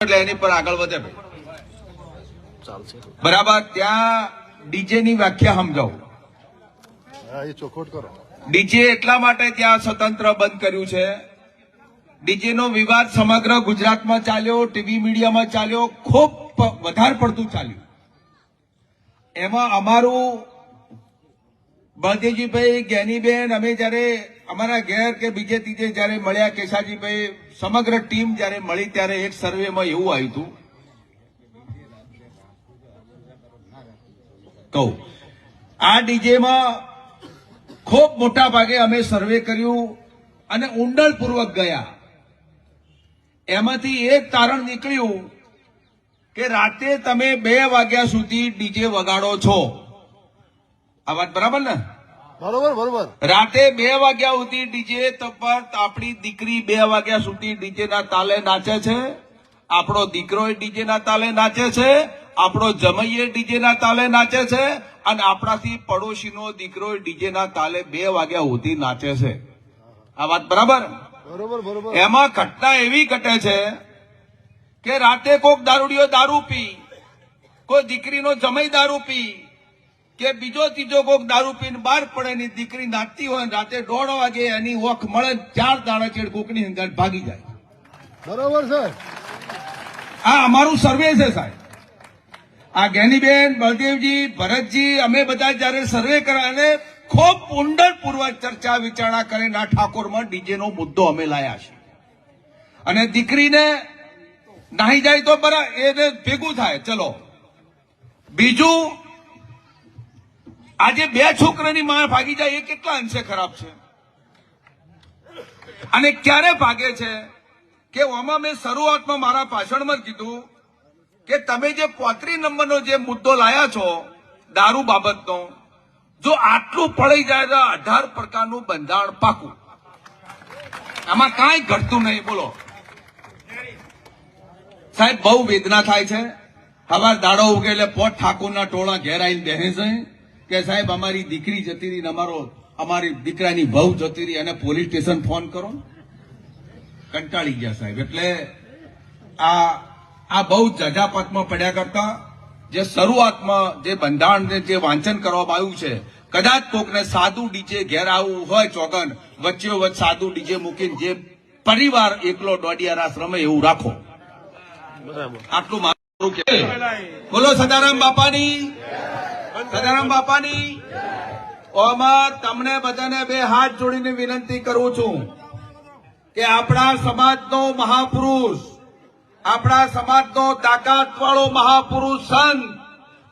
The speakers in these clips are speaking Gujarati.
એટલે એની પર આગળ વધે બરાબર ત્યાં ડીજે ની વ્યાખ્યા સમજાવું. ડીજે એટલા માટે ત્યાં સ્વતંત્ર બંધ કર્યું છે. ડીજે નો વિવાદ સમગ્ર ગુજરાતમાં ચાલ્યો ટીવી મીડિયામાં ચાલ્યો ખૂબ વધારે પડતું ચાલ્યું. એમાં અમારું બળદેવજીભાઈ જ્ઞાનીબેન અમે જયારે અમારા ઘેર કે બીજે ત્રીજે જયારે મળ્યા કેશાજીભાઈ સમગ્ર ટીમ જયારે મળી ત્યારે એક સર્વેમાં એવું આવ્યું હતું. કહું, આ ડીજેમાં ખૂબ મોટા ભાગે અમે સર્વે કર્યું અને ઊંડાણપૂર્વક ગયા. એમાંથી એક તારણ નીકળ્યું કે રાતે તમે બે વાગ્યા સુધી ડીજે વગાડો છો. આ વાત બરાબર ને? બરોબર બરોબર. રાતે બે વાગ્યા સુધી ડીજે પર આપણી દીકરી બે વાગ્યા સુધી ડીજે ના તાલે નાચે છે. આપણો દીકરો ડીજે ના તાલે નાચે છે. આપણો જમૈયે ડીજે ના તાલે નાચે છે. અને આપણાથી પડોશીનો દીકરો ડીજે ના તાલે બે વાગ્યા સુધી નાચે છે. આ વાત બરાબર? બરોબર બરોબર. એમાં ઘટના એવી ઘટે છે કે રાતે કોક દારૂડીઓ દારૂ પી કોઈ દીકરીનો જમઈ દારૂ પી કે બીજો ત્રીજો કોક દારૂ પીને બહાર પડે ની દીકરી નાચતી હોય રાતે દોઢ વાગે એની ઓખ મળે ચાર દાડા ચેડ કોકની અંદર ભાગી જાય. બરોબર છે. આ અમારું સર્વે છે સાહેબ. આ જ્ઞાનીબેન બળદેવજી ભરતજી અમે બધા જયારે સર્વે કર્યા અને ખૂબ ઊંડાણપૂર્વક ચર્ચા વિચારણા કરીને આ ઠાકોરમાં ડીજેનો મુદ્દો અમે લાયા છે અને દીકરીને નાહી જાય તો બરા એને ભેગું થાય. ચલો. બીજું આજે બે છોકરાની માં ભાગી જાય એ કેટલા અંશે ખરાબ છે? અને ક્યારે ભાગે છે? કે આમાં મેં શરૂઆતમાં મારા ભાષણમાં કીધું કે તમે જે પોત્રી નંબરનો જે મુદ્દો લાયા છો, દારૂ બાબતનો, જો આટલું પડી જાય તો અઢાર પ્રકારનું બંધારણ પાકું. આમાં કાંઈ ઘટતું નહીં, બોલો. સાહેબ, બહુ વેદના થાય છે. હવાર દાડો ઉગે એટલે પોટ ઠાકોરના ટોળા ઘેર આવીને બેસે છે. કે સાહેબ અમારી દીકરી જતી રહી અમારો અમારી દીકરાની બહુ જતી રહી અને પોલીસ સ્ટેશન ફોન કરો. કંટાળી ગયા સાહેબ. એટલે આ આ બહુ જજાપતમાં પડ્યા કરતા જે શરૂઆતમાં જે બંધારણ જે વાંચન કરવામાં આવ્યું છે કદાચ કોકને સાદું ડીજે ઘેર આવવું હોય ચોગન વચ્ચે વચ્ચે સાદું ડીજે મૂકીને જે પરિવાર એકલો દોઢિયા શ્રમે એવું રાખો. આટલું મારું કે બોલો સદારામ બાપાની. સદારામ બાપાની? ઓમાં, તમને બધાને બે હાથ જોડીને વિનંતી કરું છું કે આપણા સમાજનો મહાપુરુષ, આપણા સમાજનો તાકાત વાળો મહાપુરુષ સંત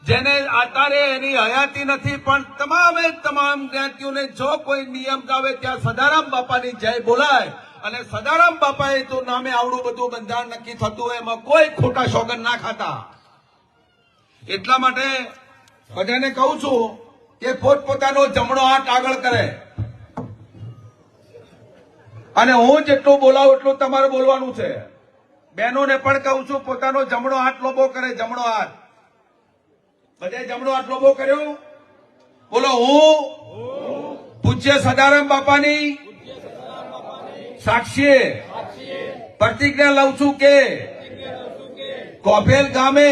જેને આતારે એની હયાતી નથી, પણ તમામે તમામ જ્ઞાતિઓને જો કોઈ નિયમ આવે ત્યાં સદારામ બાપાની જય બોલાય અને સદારામ બાપાએ તો નામે આવડું બધું બંધારણ નક્કી થતું એમાં કોઈ ખોટા સોગન ના ખાતા. એટલા માટે બધાને કહું છું કે પોતપોતાનો જમણો હાથ આગળ કરે. અને હું જેટલું બોલાવું એટલું તમારે બોલવાનું છે. બહેનોને પણ કહું છું પોતાનો જમણો હાથ લોબો કરે જમણો હાથ. બધે જમણો હાથ લોબો કર્યો? બોલો હું? પૂજ્ય સદારામ બાપાની સાક્ષી પ્રતિજ્ઞા લઉં છું કે કોફેલ ગામે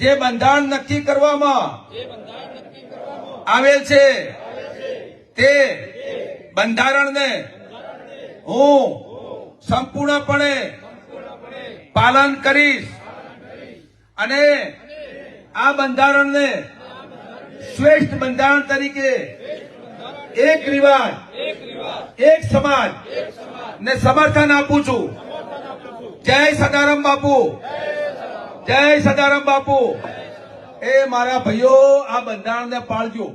જે બંધારણ નક્કી કરવામાં આવેલ છે તે બંધારણને હું સંપૂર્ણપણે પાલન કરીશ અને આ બંધારણને શ્રેષ્ઠ બંધારણ તરીકે એક રિવાજ એક સમાજ ને સમર્થન આપું છું. જય સદારામ બાપુ. જય સદારામ બાપુ. એ મારા ભાઈઓ આ બંધારણને પાળજો.